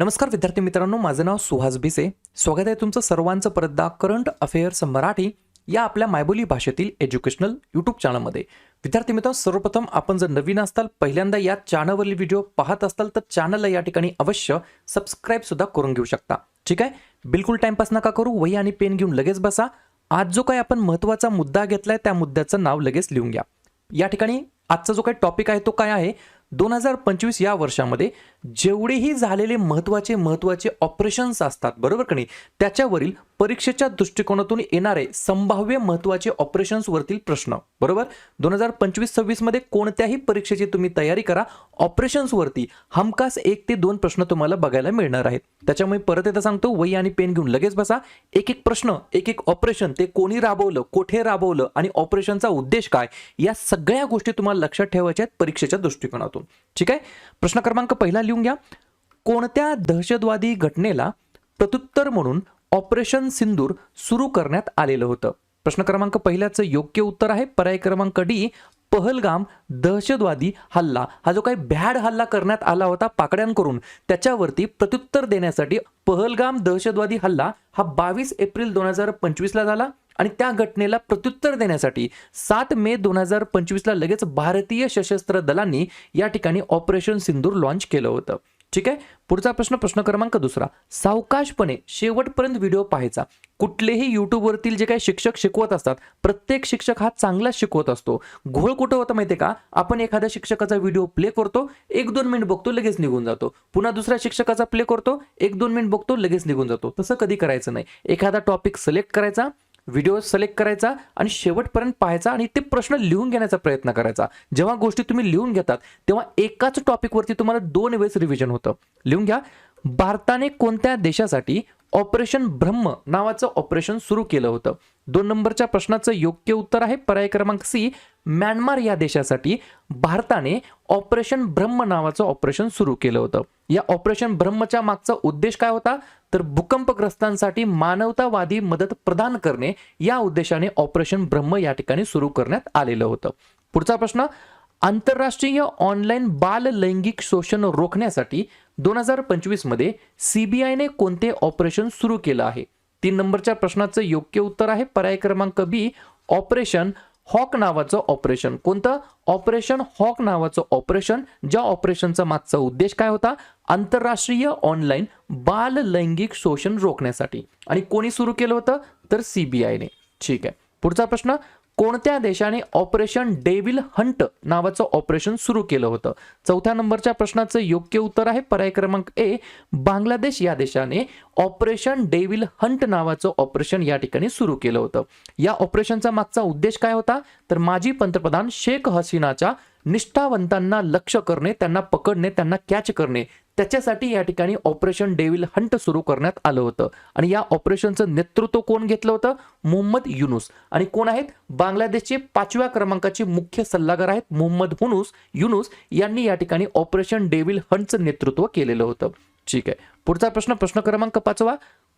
नमस्कार विद्यार्थी मित्रांनो माझं नाव सुहास भिसे. स्वागत आहे तुमचं सर्वांचं परतदा करंट अफेअर्स मराठी या आपल्या मायबोली भाषेतील एज्युकेशनल यूट्यूब चॅनलमध्ये विद्यार्थी मित्रांनो सर्वप्रथम आपण जर नवीन असताल पहिल्यांदा या चॅनलवरील व्हिडिओ पाहत असताल तर चॅनलला या ठिकाणी अवश्य सबस्क्राईब सुद्धा करून घेऊ शकता. ठीक आहे? बिलकुल टाइमपास नका करू वही आणि पेन घेऊन लगेच बसा. आज जो काही आपण महत्त्वाचा मुद्दा घेतलाय त्या मुद्द्याचं नाव लगेच लिहून घ्या. या ठिकाणी आजचा जो काही टॉपिक आहे तो काय आहे? दोन हजार पंचवीस या वर्षामध्ये जेवढेही झालेले महत्त्वाचे महत्त्वाचे ऑपरेशन्स असतात बरोबर का नाही? त्याच्यावरील परीक्षेच्या दृष्टिकोनातून येणारे संभाव्य महत्त्वाचे ऑपरेशन्सवरतील प्रश्न बरोबर? दोन हजार पंचवीस सव्वीसमध्ये कोणत्याही परीक्षेची तुम्ही तयारी करा ऑपरेशन्सवरती हमखास एक ते दोन प्रश्न तुम्हाला बघायला मिळणार आहेत. त्याच्यामुळे परत एकदा सांगतो वही आणि पेन घेऊन लगेच बसा. एक एक प्रश्न एक एक ऑपरेशन ते कोणी राबवलं कोठे राबवलं आणि ऑपरेशनचा उद्देश काय या सगळ्या गोष्टी तुम्हाला लक्षात ठेवायच्या आहेत परीक्षेच्या दृष्टिकोनातून. ठीक आहे? प्रश्न क्रमांक पहिला लिहून घ्या. कोणत्या दहशतवादी घटनेला प्रत्युत्तर म्हणून ऑपरेशन सिंदूर सुरू करण्यात आलेलं होतं? प्रश्न क्रमांक पहिल्याचं योग्य उत्तर आहे. पर्याय क्रमांक डी पहलगाम दहशतवादी हल्ला. हा जो काही भ्याड हल्ला करण्यात आला होता पाकड्यांकडून त्याच्यावरती प्रत्युत्तर देण्यासाठी पहलगाम दहशतवादी हल्ला हा बावीस एप्रिल दोन हजार पंचवीसला झाला. आणि त्या घटनेला प्रत्युत्तर देण्यासाठी सात मे दोन हजार पंचवीसला लगेच भारतीय सशस्त्र दलांनी या ठिकाणी ऑपरेशन सिंदूर लॉन्च केलं होतं. ठीक आहे? पुढचा प्रश्न प्रश्न क्रमांक दुसरा. सावकाशपणे शेवटपर्यंत व्हिडिओ पाहायचा. कुठलेही युट्यूबवरतील जे काही शिक्षक शिकवत असतात प्रत्येक शिक्षक हा चांगलाच शिकवत असतो. घोळ कुठं होतं माहितीये का? आपण एखाद्या शिक्षकाचा व्हिडिओ प्ले करतो एक दोन मिनिट बघतो लगेच निघून जातो. पुन्हा दुसऱ्या शिक्षकाचा प्ले करतो एक दोन मिनिट बघतो लगेच निघून जातो. तसं कधी करायचं नाही. एखादा टॉपिक सिलेक्ट करायचा व्हिडिओ सिलेक्ट करायचा आणि शेवटपर्यंत पाहायचा आणि ते प्रश्न लिहून घेण्याचा प्रयत्न करायचा. जेव्हा गोष्टी तुम्ही लिहून घेतात तेव्हा एकाच टॉपिकवरती तुम्हाला दोन वेळेस रिव्हिजन होतं. लिहून घ्या. भारताने कोणत्या देशासाठी ऑपरेशन ब्रह्म नावाचं ऑपरेशन सुरू केलं होतं? दोन नंबरच्या प्रश्नाचं योग्य उत्तर आहे. पर्याय क्रमांक सी म्यानमार या देशासाठी भारताने ऑपरेशन ब्रह्म नावाचं ऑपरेशन सुरू केलं होतं. या ऑपरेशन ब्रह्मच्या मागचा उद्देश काय होता? तर भूकंपग्रस्तांसाठी मानवतावादी मदत प्रदान करणे या उद्देशाने ऑपरेशन ब्रह्म या ठिकाणी सुरू करण्यात आलेलं होतं. पुढचा प्रश्न आंतरराष्ट्रीय ऑनलाईन बाल लैंगिक शोषण रोखण्यासाठी दोन हजार पंचवीसमध्ये सीबीआयने कोणते ऑपरेशन सुरू केलं आहे? तीन नंबरच्या प्रश्नाचं योग्य उत्तर आहे. पर्याय क्रमांक बी ऑपरेशन हॉक नावाचं ऑपरेशन. कोणतं? ऑपरेशन हॉक नावाचं ऑपरेशन ज्या ऑपरेशनचा मागचा उद्देश काय होता? आंतरराष्ट्रीय ऑनलाईन बाल लैंगिक शोषण रोखण्यासाठी. आणि कोणी सुरू केलं होतं? तर सीबीआयने ठीक आहे. पुढचा प्रश्न कोणत्या देशाने ऑपरेशन डेविल हंट नावाचं ऑपरेशन सुरू केलं होतं? चौथ्या नंबरच्या प्रश्नाचं योग्य उत्तर आहे पर्याय क्रमांक ए बांगलादेश. या देशाने ऑपरेशन डेविल हंट नावाचं ऑपरेशन या ठिकाणी सुरू केलं होतं. या ऑपरेशनचा मागचा उद्देश काय होता? तर माजी पंतप्रधान शेख हसीनाच्या निष्ठावंतांना लक्ष करणे त्यांना पकडणे त्यांना कॅच करणे. त्याच्यासाठी या ठिकाणी ऑपरेशन डेव्हिल हंट सुरू करण्यात आलं होतं. आणि या ऑपरेशनचं नेतृत्व कोण घेतलं होतं? मोहम्मद युनुस. आणि कोण आहेत? बांगलादेशचे पाचव्या क्रमांकाचे मुख्य सल्लागार आहेत मोहम्मद हुनुस युनुस यांनी या ठिकाणी ऑपरेशन डेव्हिल हंटचं नेतृत्व केलेलं होतं. ठीक आहे. पुढचा प्रश्न प्रश्न क्रमांक पाचवा.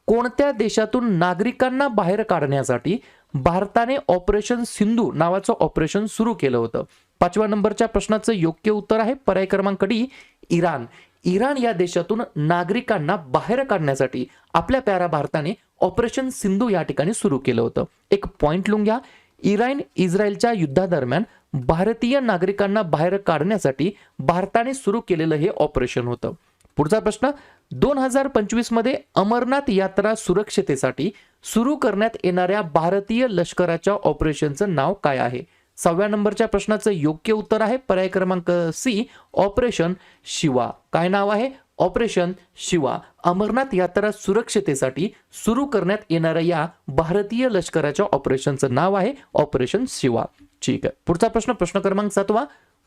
कोणत्या देशातून नागरिकांना बाहेर काढण्यासाठी भारताने ऑपरेशन सिंधू नावाचं ऑपरेशन सुरू केलं होतं? पाचव्या नंबरच्या प्रश्नाचं योग्य उत्तर आहे. पर्याय क्रमांक डी इराण. इराण या देशातून नागरिकांना बाहेर काढण्यासाठी आपल्या प्यारा भारताने ऑपरेशन सिंधू या ठिकाणी सुरू केलं होतं. एक पॉइंट लिहून घ्या इराण इस्रायलच्या युद्धादरम्यान भारतीय नागरिकांना बाहेर काढण्यासाठी भारताने सुरू केलेलं हे ऑपरेशन होतं. पुढचा प्रश्न. दोन हजार पंचवीसमध्ये अमरनाथ यात्रा सुरक्षतेसाठी सुरू करण्यात येणाऱ्या भारतीय लष्कराच्या ऑपरेशनचं नाव काय आहे? सहाव्या नंबरच्या प्रश्नाचं योग्य उत्तर आहे. पर्याय क्रमांक सी ऑपरेशन शिवा. काय नाव आहे? ऑपरेशन शिवा. अमरनाथ यात्रा सुरक्षतेसाठी सुरू करण्यात येणाऱ्या या भारतीय लष्कराच्या ऑपरेशनचं नाव आहे ऑपरेशन शिवा. ठीक आहे. पुढचा प्रश्न प्रश्न क्रमांक सातवा.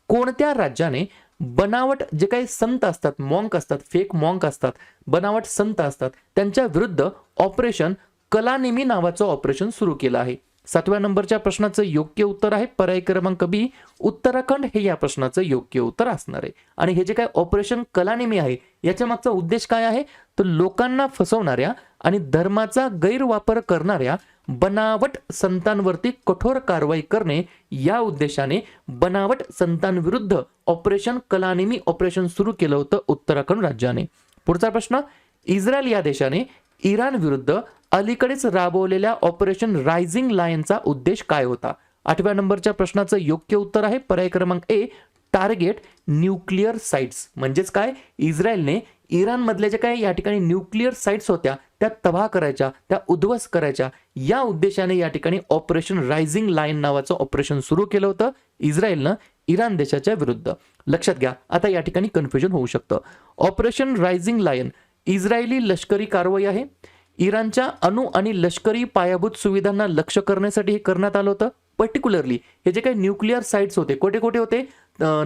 कोणत्या राज्याने बनावट जे काही संत असतात मॉन्क असतात फेक मॉन्क असतात बनावट संत असतात त्यांच्या विरुद्ध ऑपरेशन कलानेमी नावाचं ऑपरेशन सुरू केलं आहे? सातव्या नंबरच्या प्रश्नाचं योग्य उत्तर आहे. पर्याय क्रमांक बी उत्तराखंड हे या प्रश्नाचं योग्य उत्तर असणार आहे. आणि हे जे काय ऑपरेशन कलानेमी आहे याच्या मागचा उद्देश काय आहे? तर लोकांना फसवणाऱ्या आणि धर्माचा गैरवापर करणाऱ्या बनावट संतांवरती कठोर कारवाई करणे या उद्देशाने बनावट संतांविरुद्ध ऑपरेशन कलानेमी ऑपरेशन सुरू केलं होतं उत्तराखंड राज्याने. पुढचा प्रश्न इस्रायल या देशाने इराण विरुद्ध अलीकडेच राबवलेल्या ऑपरेशन रायझिंग लायनचा उद्देश काय होता? आठव्या नंबरच्या प्रश्नाचं योग्य उत्तर आहे पर्याय क्रमांक ए टार्गेट न्यूक्लिअर साईट्स म्हणजेच काय? इस्रायलने इराणमधल्या ज्या काय या ठिकाणी न्यूक्लिअर साईट्स होत्या त्या तबाह करायच्या त्या उद्ध्वस्त करायच्या. या उद्देशाने या ठिकाणी ऑपरेशन रायझिंग लाईन नावाचं ऑपरेशन सुरू केलं होतं इस्रायलनं इराण देशाच्या विरुद्ध. लक्षात घ्या आता या ठिकाणी कन्फ्युजन होऊ शकतं. ऑपरेशन रायझिंग लायन इस्रायली लष्करी कारवाई आहे. इराणच्या अणु आणि लष्करी पायाभूत सुविधांना लक्ष करण्यासाठी हे करण्यात आलं होतं. पर्टिक्युलरली हे जे काही न्यूक्लिअर साईट्स होते कोठे कोठे होते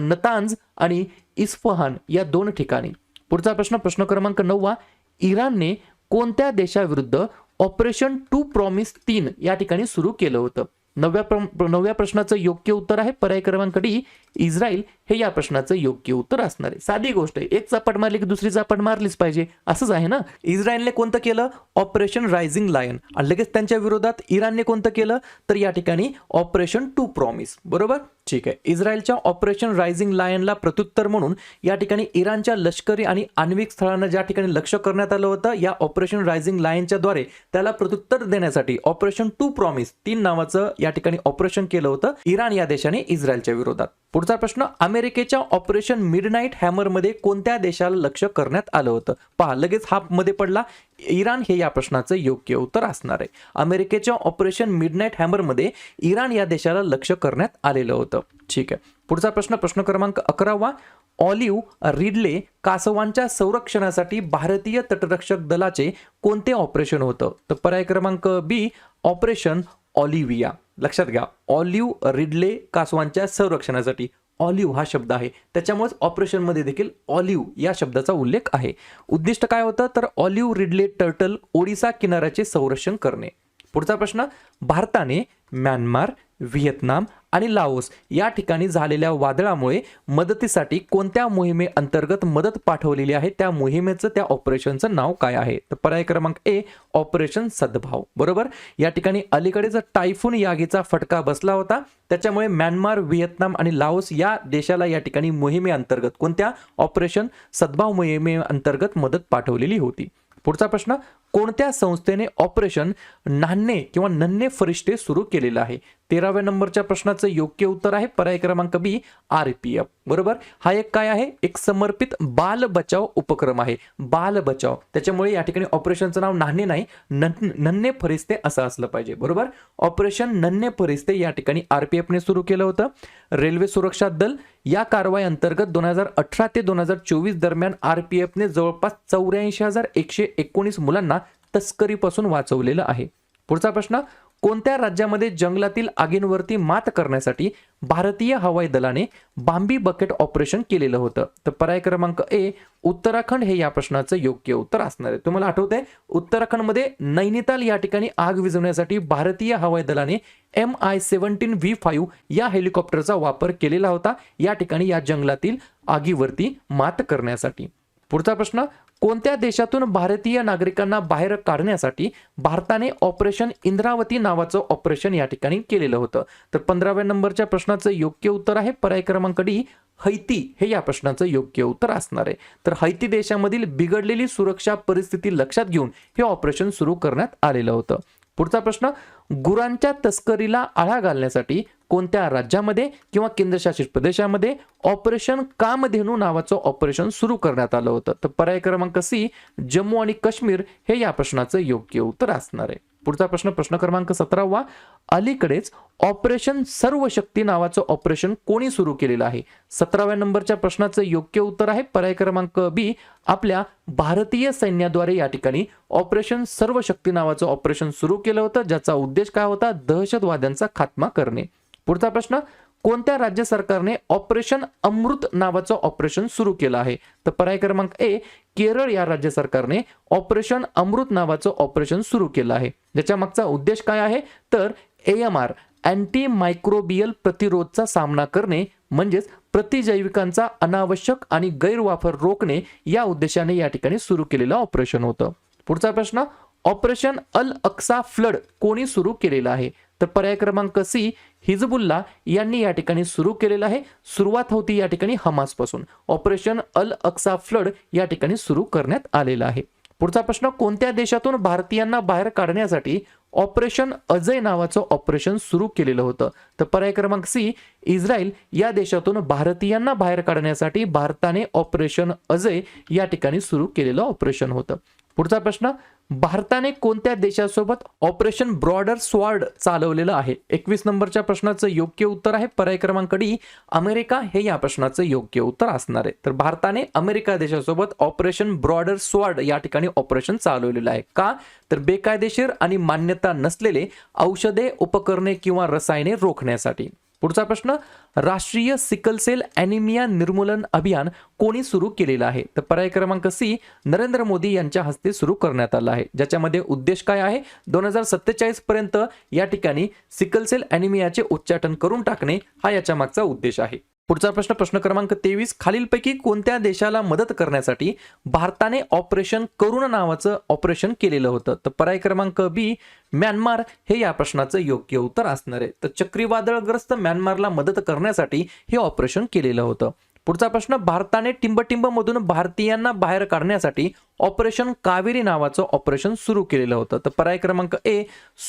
नतांज आणि इस्फहान या दोन ठिकाणी. पुढचा प्रश्न प्रश्न क्रमांक नववा इराणने कोणत्या देशाविरुद्ध ऑपरेशन टू प्रॉमिस तीन या ठिकाणी सुरू केलं होतं? नवव्या प्र- नवव्या प्रश्नाचं योग्य उत्तर आहे. पर्याय क्रमांक डी इस्रायल हे या प्रश्नाचं योग्य उत्तर असणार आहे. साधी गोष्ट आहे एक चापट मारली की दुसरी चापट मारलीच पाहिजे. असंच आहे ना? इस्रायलने कोणतं केलं? ऑपरेशन रायझिंग लायन आणि लगेच त्यांच्या विरोधात इराणने कोणतं केलं? तर या ठिकाणी ऑपरेशन टू प्रॉमिस बरोबर? ठीक आहे. इस्रायलच्या ऑपरेशन रायझिंग लायनला प्रत्युत्तर म्हणून या ठिकाणी इराणच्या लष्करी आणि आण्विक स्थळांना ज्या ठिकाणी लक्ष करण्यात आलं होतं या ऑपरेशन रायझिंग लायनच्या द्वारे त्याला प्रत्युत्तर देण्यासाठी ऑपरेशन टू प्रॉमिस तीन नावाचं या ठिकाणी ऑपरेशन केलं होतं इराण या देशाने इस्रायलच्या विरोधात. पुढचा प्रश्न अमेरिकेच्या ऑपरेशन मिडनाईट हॅमरमध्ये कोणत्या देशाला लक्ष करण्यात आलं होतं? पहा लगेच हा मध्ये पडला. इराण हे या प्रश्नाचं योग्य उत्तर असणार आहे. अमेरिकेच्या ऑपरेशन मिडनाईट हॅमरमध्ये इराण या देशाला लक्ष करण्यात आलेलं होतं. ठीक आहे. पुढचा प्रश्न प्रश्न क्रमांक अकरावा. ऑलिव्ह रिडले कासवांच्या संरक्षणासाठी भारतीय तटरक्षक दलाचे कोणते ऑपरेशन होतं? तर पर्याय क्रमांक बी ऑपरेशन ऑलिव्हिया. लक्षात घ्या. ऑलिव्ह रिडले कासवांच्या संरक्षणासाठी. ऑलिव्ह हा शब्द आहे. त्याच्यामुळेच ऑपरेशनमध्ये देखील ऑलिव्ह या शब्दाचा उल्लेख आहे. उद्दिष्ट काय होतं? तर ऑलिव्ह रिडले टर्टल ओडिसा किनाऱ्याचे संरक्षण करणे. पुढचा प्रश्न भारताने म्यानमार व्हिएतनाम आणि लाओस या ठिकाणी झालेल्या वादळामुळे मदतीसाठी कोणत्या मोहिमे अंतर्गत मदत पाठवलेली आहे? त्या मोहिमेचं त्या ऑपरेशनचं नाव काय आहे? तर पर्याय क्रमांक ए ऑपरेशन सद्भाव. बरोबर? या ठिकाणी अलीकडेच टायफून यागीचा फटका बसला होता त्याच्यामुळे म्यानमार व्हिएतनाम आणि लाओस या देशाला या ठिकाणी मोहिमे अंतर्गत कोणत्या ऑपरेशन सद्भाव मोहिमे अंतर्गत मदत पाठवलेली होती? पुढचा प्रश्न कोणत्या संस्थेने ऑपरेशन नान्हे किंवा नन्हे फरिश्ते सुरू केलेलं आहे? तेराव्या नंबरच्या प्रश्नाचं योग्य उत्तर आहे पर्याय क्रमांक बी आर पी एफ. बरोबर? हा एक काय आहे? एक समर्पित बाल बचाव उपक्रम आहे. बाल बचाव. त्याच्यामुळे या ठिकाणी ऑपरेशनचं नाव नान्हे नाही नन्हे फरिस्ते असं असलं पाहिजे. बरोबर? ऑपरेशन नन्हे फरिस्ते या ठिकाणी आर पी एफने सुरू केलं होतं. रेल्वे सुरक्षा दल या कारवाई अंतर्गत दोन हजार अठरा ते दोन हजार चोवीस दरम्यान आर पी एफने जवळपास चौऱ्याऐंशी हजार एकशे एकोणीस मुलांना तस्करीपासून वाचवलेलं आहे. पुढचा प्रश्न कोणत्या राज्यामध्ये जंगलातील आगींवरती मात करण्यासाठी भारतीय हवाई दलाने बांबी बकेट ऑपरेशन केलेलं होतं? तर पर्याय क्रमांक ए उत्तराखंड हे या प्रश्नाचं योग्य उत्तर असणार आहे. तुम्हाला आठवतंय उत्तराखंडमध्ये नैनिताल या ठिकाणी आग विझवण्यासाठी भारतीय हवाई दलाने M I seventeen V five या हेलिकॉप्टरचा वापर केलेला होता या ठिकाणी या जंगलातील आगीवरती मात करण्यासाठी. पुढचा प्रश्न कोणत्या देशातून भारतीय नागरिकांना बाहेर काढण्यासाठी भारताने ऑपरेशन इंद्रावती नावाचं ऑपरेशन या ठिकाणी केलेलं होतं? तर पंधराव्या नंबरच्या प्रश्नाचं योग्य उत्तर आहे. पर्याय क्रमांक डी हैती हे या प्रश्नाचं योग्य उत्तर असणार आहे. तर हैती देशामधील बिघडलेली सुरक्षा परिस्थिती लक्षात घेऊन हे ऑपरेशन सुरू करण्यात आलेलं होतं. पुढचा प्रश्न गुरांच्या तस्करीला आळा घालण्यासाठी कोणत्या राज्यामध्ये किंवा केंद्रशासित प्रदेशामध्ये ऑपरेशन कामधेनू नावाचं ऑपरेशन सुरू करण्यात आलं होतं? तर पर्याय क्रमांक सी जम्मू आणि काश्मीर हे या प्रश्नाचं योग्य उत्तर असणार आहे. पुढचा प्रश्न प्रश्न क्रमांक सतरावा अलीकडेच ऑपरेशन सर्व शक्ती नावाचं ऑपरेशन कोणी सुरू केलेलं आहे? सतराव्या नंबरच्या प्रश्नाचं योग्य उत्तर आहे पर्याय क्रमांक बी. आपल्या भारतीय सैन्याद्वारे या ठिकाणी ऑपरेशन सर्व शक्ती नावाचं ऑपरेशन सुरू केलं होतं ज्याचा उद्देश काय होता? दहशतवाद्यांचा खात्मा करणे. पुढचा प्रश्न कोणत्या राज्य सरकारने ऑपरेशन अमृत नावाचं ऑपरेशन सुरू केलं आहे? तर पर्याय क्रमांक ए केरळ या राज्य सरकारने ऑपरेशन अमृत नावाचं ऑपरेशन सुरू केलं आहे. ज्याच्या मागचा उद्देश काय आहे? तर एम आर अँटी मायक्रोबियल प्रतिरोधचा सामना करणे म्हणजेच प्रतिजैविकांचा अनावश्यक आणि गैरवापर रोखणे या उद्देशाने या ठिकाणी सुरू केलेलं ऑपरेशन होतं. पुढचा प्रश्न ऑपरेशन अल अक्सा फ्लड कोणी सुरू केलेलं आहे? तर पर्याय क्रमांक सी हिजबुल्ला यांनी या ठिकाणी सुरू केलेलं आहे. सुरुवात होती या ठिकाणी हमासपासून. ऑपरेशन अल अक्सा फ्लड या ठिकाणी सुरू करण्यात आलेलं आहे. पुढचा प्रश्न कोणत्या देशातून भारतीयांना बाहेर काढण्यासाठी ऑपरेशन अजय नावाचं ऑपरेशन सुरू केलेलं होतं. तर पर्याय क्रमांक सी इस्रायल या देशातून भारतीयांना बाहेर काढण्यासाठी भारताने ऑपरेशन अजय या ठिकाणी सुरू केलेलं ऑपरेशन होतं. पुढचा प्रश्न भारताने कोणत्या देशासोबत ऑपरेशन ब्रॉडर स्वार्ड चालवलेलं आहे? एकवीस नंबरच्या प्रश्नाचं योग्य उत्तर आहे. पर्याय क्रमांक डी अमेरिका हे या प्रश्नाचं योग्य उत्तर असणार आहे. तर भारताने अमेरिका देशासोबत ऑपरेशन ब्रॉडर स्वार्ड या ठिकाणी ऑपरेशन चालवलेलं आहे का? तर बेकायदेशीर आणि मान्यता नसलेले औषधे उपकरणे किंवा रसायने रोखण्यासाठी. पुढचा प्रश्न राष्ट्रीय सिकल सेल ॲनिमिया निर्मूलन अभियान कोणी सुरू केलेलं आहे? तर पर्याय क्रमांक सी नरेंद्र मोदी यांच्या हस्ते सुरू करण्यात आला आहे. ज्याच्यामध्ये उद्देश काय आहे? दोन हजार सत्तेचाळीस पर्यंत या ठिकाणी सिकल सेल ॲनिमियाचे उच्चाटन करून टाकणे हा याच्या मागचा उद्देश आहे. पुढचा प्रश्न प्रश्न क्रमांक तेवीस. खालीलपैकी कोणत्या देशाला मदत करण्यासाठी भारताने ऑपरेशन करुण नावाचं ऑपरेशन केलेलं होतं? तर पर्याय क्रमांक बी म्यानमार. हे या प्रश्नाचं योग्य उत्तर असणार आहे. तर चक्रीवादळग्रस्त म्यानमारला मदत करण्यासाठी हे ऑपरेशन केलेलं होतं. पुढचा प्रश्न भारताने टिंबटिंबमधून भारतीयांना बाहेर काढण्यासाठी ऑपरेशन कावेरी नावाचं ऑपरेशन सुरू केलेलं होतं. तर पर्याय क्रमांक ए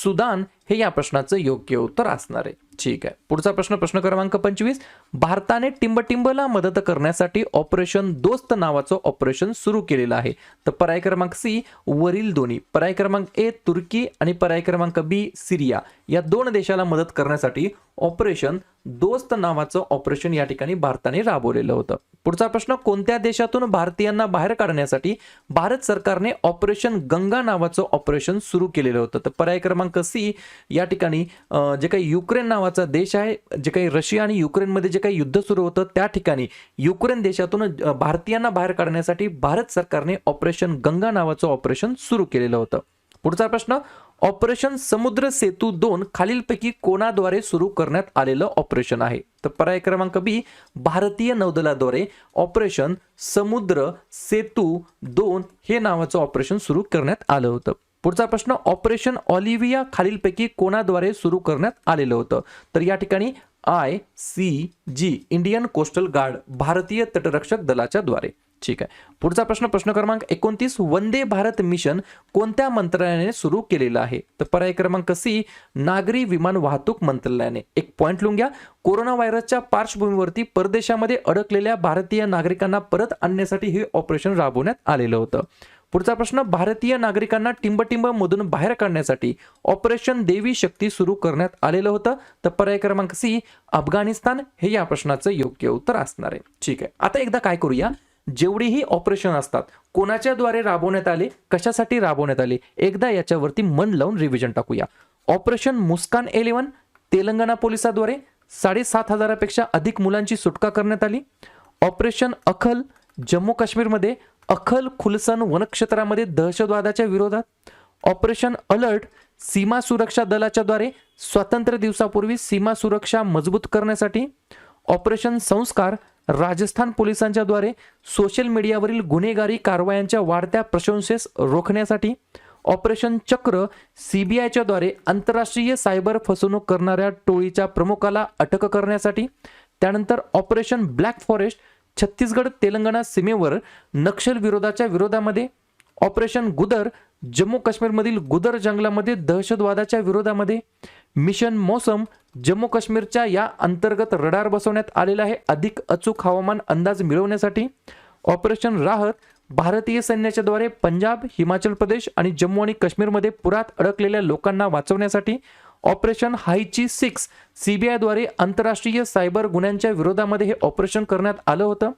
सुदान हे या प्रश्नाचं योग्य उत्तर असणार आहे. ठीक आहे. पुढचा प्रश्न प्रश्न क्रमांक पंचवीस. भारताने टिंबटिंबला मदत करण्यासाठी ऑपरेशन दोस्त नावाचं ऑपरेशन सुरू केलेलं आहे. तर पर्याय क्रमांक सी वरील दोन्ही. पर्याय क्रमांक ए तुर्की आणि पर्याय क्रमांक बी सिरिया. या दोन देशाला मदत करण्यासाठी ऑपरेशन दोस्त नावाचं ऑपरेशन या ठिकाणी भारताने राबवलेलं होतं. पुढचा प्रश्न कोणत्या देशातून भारतीयांना बाहेर काढण्यासाठी भारत सरकारने ऑपरेशन गंगा नावाचं ऑपरेशन सुरू केलेलं होतं. तर पर्याय क्रमांक सी या ठिकाणी जे काही युक्रेन नावाचा देश आहे जे काही रशिया आणि युक्रेनमध्ये जे काही युद्ध सुरू होतं त्या ठिकाणी युक्रेन देशातून भारतीयांना बाहेर काढण्यासाठी भारत सरकारने ऑपरेशन गंगा नावाचं ऑपरेशन सुरू केलेलं होतं. पुढचा प्रश्न ऑपरेशन समुद्र सेतू दोन खालीलपैकी कोणाद्वारे सुरू करण्यात आलेलं ऑपरेशन आहे? तर पर्याय क्रमांक बी भारतीय नौदलाद्वारे ऑपरेशन समुद्र सेतू दोन हे नावाचं ऑपरेशन सुरू करण्यात आलं होतं. पुढचा प्रश्न ऑपरेशन ऑलिव्हिया खालीलपैकी कोणाद्वारे सुरू करण्यात आलेलं होतं? तर या ठिकाणी I C G Indian coastal guard भारतीय तटरक्षक दलाच्या द्वारे. ठीक आहे. पुढचा प्रश्न प्रश्न क्रमांक एकोणतीस वंदे भारत मिशन कोणत्या मंत्रालयाने सुरू केलेलं आहे? तर पर्याय क्रमांक सी नागरी विमान वाहतूक मंत्रालयाने. एक पॉईंट लिहून घ्या. कोरोना व्हायरसच्या पार्श्वभूमीवरती परदेशामध्ये अडकलेल्या भारतीय नागरिकांना परत आणण्यासाठी हे ऑपरेशन राबवण्यात आलेलं होतं. पुढचा प्रश्न भारतीय नागरिकांना टिंबटिंब मधून बाहेर काढण्यासाठी ऑपरेशन देवी शक्ती सुरू करण्यात आलेलं होतं. तर पर्याय क्रमांक सी अफगाणिस्तान हे या प्रश्नाचं योग्य उत्तर असणार आहे. ठीक आहे. आता एकदा काय करूया? जेवढीही ऑपरेशन असतात कोणाच्याद्वारे राबवण्यात आले कशासाठी राबवण्यात आले एकदा याच्यावरती मन लावून रिव्हिजन टाकूया. ऑपरेशन मुस्कान एलेवन तेलंगणा पोलिसाद्वारे साडेसात हजारापेक्षा अधिक मुलांची सुटका करण्यात आली. ऑपरेशन अखल जम्मू काश्मीरमध्ये अखल खुलसन वनक्षेत्रामध्ये दहशतवादाच्या विरोधात. ऑपरेशन अलर्ट सीमा सुरक्षा दलाच्या द्वारे स्वातंत्र्य दिवसापूर्वी सीमा सुरक्षा मजबूत करण्यासाठी. ऑपरेशन संस्कार राजस्थान पोलिसांच्या द्वारे सोशल मीडियावरील गुन्हेगारी कारवायांच्या वाढत्या प्रशंसेस रोखण्यासाठी ऑपरेशन चक्र सीबीआयच्या द्वारे आंतरराष्ट्रीय सायबर फसवणूक करणाऱ्या टोळीच्या प्रमुखाला अटक करण्यासाठी त्यानंतर operation black forest Chhattisgarh Telangana सीमेवर नक्षल विरोधाच्या विरोधामध्ये ऑपरेशन गुदर जम्मू काश्मीरमधील गुदर जंगलामध्ये दहशतवादाच्या विरोधामध्ये मिशन मोसम जम्मू काश्मीरच्या या अंतर्गत रडार बसवण्यात आलेला आहे. अधिक अचूक हवामान अंदाज मिळवण्यासाठी ऑपरेशन राहत भारतीय सैन्याच्या द्वारे पंजाब हिमाचल प्रदेश आणि जम्मू आणि काश्मीरमध्ये पुरात अडकलेल्या लोकांना वाचवण्यासाठी ऑपरेशन हायची सिक्स सीबीआयद्वारे आंतरराष्ट्रीय सायबर गुन्ह्यांच्या विरोधामध्ये हे ऑपरेशन करण्यात आलं होतं.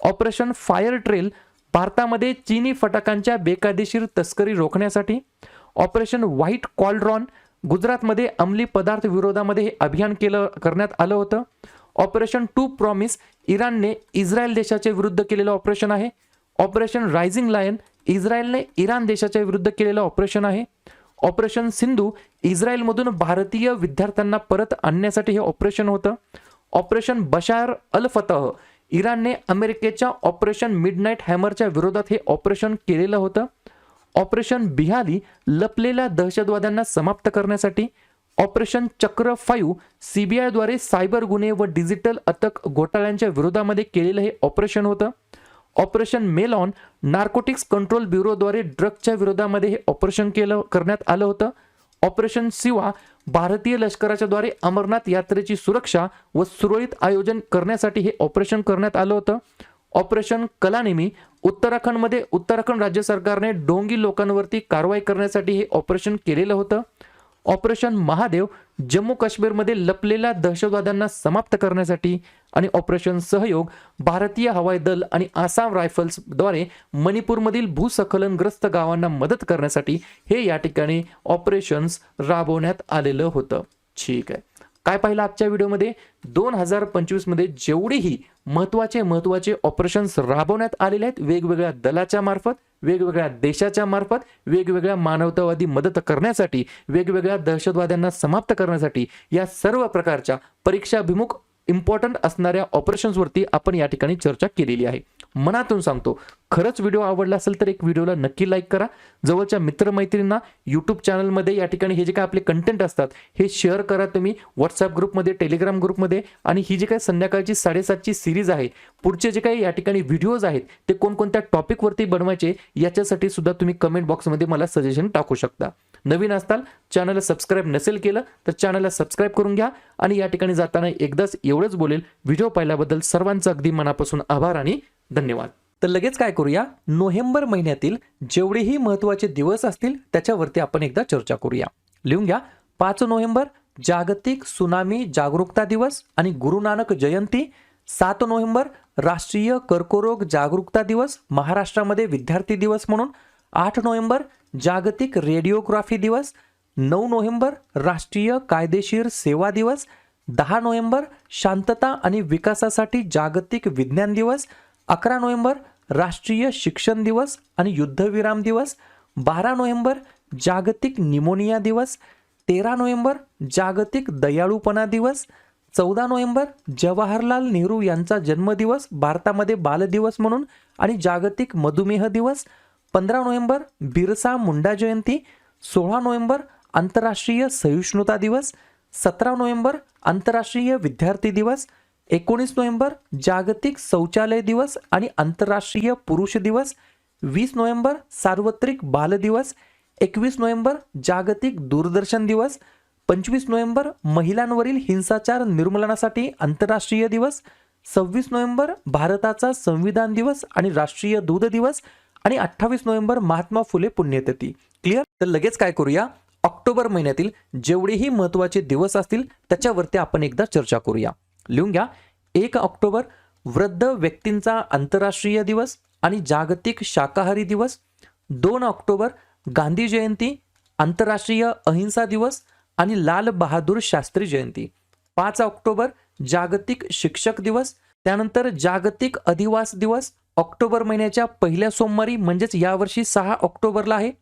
ऑपरेशन फायर ट्रेल भारतामध्ये चीनी फटाकांच्या बेकायदेशीर तस्करी रोखण्यासाठी ऑपरेशन व्हाईट कॉलड्रॉन गुजरातमध्ये अंमली पदार्थ विरोधामध्ये हे अभियान केलं करण्यात आलं होतं. ऑपरेशन टू प्रॉमिस इराणने इस्रायल देशाच्या विरुद्ध केलेलं ऑपरेशन आहे. ऑपरेशन रायझिंग लायन इस्रायलने इराण देशाच्या विरुद्ध केलेलं ऑपरेशन आहे. ऑपरेशन सिंधू इस्रायलमधून भारतीय विद्यार्थ्यांना परत आणण्यासाठी हे ऑपरेशन होतं. ऑपरेशन बशार अल फतह इराणने अमेरिकेच्या ऑपरेशन मिडनाईट हॅमरच्या विरोधात हे ऑपरेशन केलेलं होतं. ऑपरेशन बिहाली लपलेल्या दहशतवाद्यांना समाप्त करण्यासाठी ऑपरेशन चक्र फाईव्ह सीबीआयद्वारे सायबर गुन्हे व डिजिटल अटक घोटाळ्यांच्या विरोधामध्ये केलेलं हे ऑपरेशन होतं. ऑपरेशन मेलॉन नार्कोटिक्स कंट्रोल ब्युरोद्वारे ड्रगच्या विरोधामध्ये हे ऑपरेशन केलं करण्यात आलं होतं. ऑपरेशन सिवा भारतीय लष्कराच्या द्वारे अमरनाथ यात्रेची सुरक्षा व सुरळीत आयोजन करण्यासाठी हे ऑपरेशन करण्यात आलं होतं. ऑपरेशन कलानिमी उत्तराखंडमध्ये उत्तराखंड राज्य सरकारने डोंगी लोकांवरती कारवाई करण्यासाठी हे ऑपरेशन केलेलं होतं. ऑपरेशन महादेव जम्मू काश्मीरमध्ये लपलेल्या दहशतवाद्यांना समाप्त करण्यासाठी आणि ऑपरेशन सहयोग भारतीय हवाई दल आणि आसाम रायफल्सद्वारे मणिपूरमधील भूसखलनग्रस्त गावांना मदत करण्यासाठी हे या ठिकाणी ऑपरेशन्स राबवण्यात आलेलं होतं. ठीक आहे. काय पाहिलं आजच्या व्हिडिओमध्ये? दोन हजार पंचवीसमध्ये जेवढेही महत्त्वाचे महत्त्वाचे ऑपरेशन्स राबवण्यात आलेले आहेत वेगवेगळ्या दलाच्या मार्फत वेगवेगळ्या देशाच्या मार्फत वेगवेगळ्या मानवतावादी मदत करण्यासाठी वेगवेगळ्या दहशतवाद्यांना समाप्त करण्यासाठी या सर्व प्रकारच्या परीक्षाभिमुख इम्पॉर्टंट असणाऱ्या ऑपरेशन्सवरती आपण या ठिकाणी चर्चा केलेली आहे. मनातून सांगतो. खरंच व्हिडिओ आवडला असेल तर एक व्हिडिओला नक्की लाईक करा. जवळच्या मित्रमैत्रिणींना यूट्यूब चॅनलमध्ये या ठिकाणी हे जे काय आपले कंटेंट असतात हे शेअर करा तुम्ही. व्हॉट्सअप ग्रुपमध्ये टेलिग्राम ग्रुपमध्ये आणि ही जी काय संध्याकाळची साडेसातची सिरीज आहे पुढचे जे काही या ठिकाणी व्हिडिओज आहेत ते कोणकोणत्या टॉपिकवरती बनवायचे याच्यासाठी सुद्धा तुम्ही कमेंट बॉक्समध्ये मला सजेशन टाकू शकता. नवीन असताल चॅनलला सबस्क्राईब नसेल केलं तर चॅनलला सबस्क्राईब करून घ्या. आणि या ठिकाणी जाताना एकदाच एवढंच बोलेल व्हिडिओ पाहिल्याबद्दल सर्वांचं अगदी मनापासून आभार आणि धन्यवाद. तर लगेच काय करूया? नोव्हेंबर महिन्यातील जेवढेही महत्त्वाचे दिवस असतील त्याच्यावरती आपण एकदा चर्चा करूया. लिहून घ्या. पाच नोव्हेंबर जागतिक सुनामी जागरूकता दिवस आणि गुरु नानक जयंती. सात नोव्हेंबर राष्ट्रीय कर्करोग जागरूकता दिवस महाराष्ट्रामध्ये विद्यार्थी दिवस म्हणून. आठ नोव्हेंबर जागतिक रेडिओग्राफी दिवस. नऊ नोव्हेंबर राष्ट्रीय कायदेशीर सेवा दिवस. दहा नोव्हेंबर शांतता आणि विकासासाठी जागतिक विज्ञान दिवस. अकरा नोव्हेंबर राष्ट्रीय शिक्षण दिवस आणि युद्धविराम दिवस. बारा नोव्हेंबर जागतिक निमोनिया दिवस. तेरा नोव्हेंबर जागतिक दयाळूपणा दिवस. चौदा नोव्हेंबर जवाहरलाल नेहरू यांचा जन्मदिवस भारतामध्ये बालदिवस म्हणून आणि जागतिक मधुमेह दिवस. पंधरा नोव्हेंबर बिरसा मुंडा जयंती. सोळा नोव्हेंबर आंतरराष्ट्रीय सहिष्णुता दिवस. सतरा नोव्हेंबर आंतरराष्ट्रीय विद्यार्थी दिवस. एकोणीस नोव्हेंबर जागतिक शौचालय दिवस आणि आंतरराष्ट्रीय पुरुष दिवस. वीस नोव्हेंबर सार्वत्रिक बाल दिवस. एकवीस नोव्हेंबर जागतिक दूरदर्शन दिवस. पंचवीस नोव्हेंबर महिलांवरील हिंसाचार निर्मूलनासाठी आंतरराष्ट्रीय दिवस. सव्वीस नोव्हेंबर भारताचा संविधान दिवस आणि राष्ट्रीय दूध दिवस. आणि अठ्ठावीस नोव्हेंबर महात्मा फुले पुण्यतिथी. क्लिअर तर लगेच काय करूया? ऑक्टोबर महिन्यातील जेवढेही महत्त्वाचे दिवस असतील त्याच्यावरती आपण एकदा चर्चा करूया. लिहून घ्या. एक ऑक्टोबर वृद्ध व्यक्तींचा आंतरराष्ट्रीय दिवस आणि जागतिक शाकाहारी दिवस. दोन ऑक्टोबर गांधी जयंती आंतरराष्ट्रीय अहिंसा दिवस आणि लाल बहादूर शास्त्री जयंती. पाच ऑक्टोबर जागतिक शिक्षक दिवस. त्यानंतर जागतिक अधिवास दिवस. ऑक्टोबर महिन्याच्या पहिल्या सोमवारी म्हणजेच यावर्षी सहा ऑक्टोबरला आहे.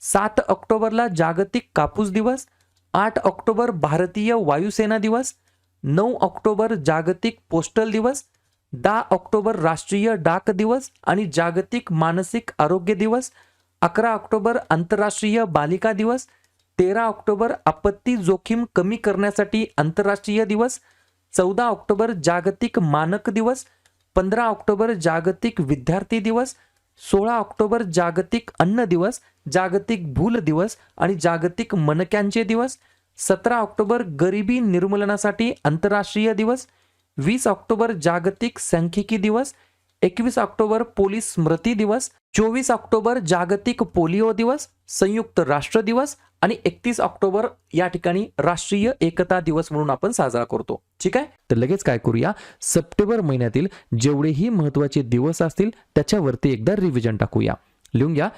सात ऑक्टोबरला जागतिक कापूस दिवस. आठ ऑक्टोबर भारतीय वायुसेना दिवस. नऊ ऑक्टोबर जागतिक पोस्टल दिवस दहा ऑक्टोबर राष्ट्रीय डाक दिवस आणि जागतिक मानसिक आरोग्य दिवस अकरा ऑक्टोबर आंतरराष्ट्रीय बालिका दिवस तेरा ऑक्टोबर आपत्ती जोखीम कमी करण्यासाठी आंतरराष्ट्रीय दिवस चौदा ऑक्टोबर जागतिक मानक दिवस पंधरा ऑक्टोबर जागतिक विद्यार्थी दिवस सोळा ऑक्टोबर जागतिक अन्न दिवस जागतिक भूल दिवस आणि जागतिक मनक्यांचे दिवस सतरा ऑक्टोबर गरिबी निर्मूलनासाठी आंतरराष्ट्रीय दिवस वीस ऑक्टोबर जागतिक सांख्यिकी दिवस एकवीस ऑक्टोबर पोलीस स्मृती दिवस चोवीस ऑक्टोबर जागतिक पोलिओ दिवस संयुक्त राष्ट्र दिवस आणि एकतीस ऑक्टोबर या ठिकाणी राष्ट्रीय एकता दिवस म्हणून आपण साजरा करतो. ठीक आहे? तर लगेच काय करूया? सप्टेंबर महिन्यातील जेवढेही महत्त्वाचे दिवस असतील त्याच्यावरती एकदा रिव्हिजन टाकूया. लिहून घ्या.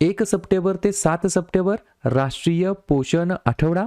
एक सप्टेंबर ते सात सप्टेंबर राष्ट्रीय पोषण आठवडा.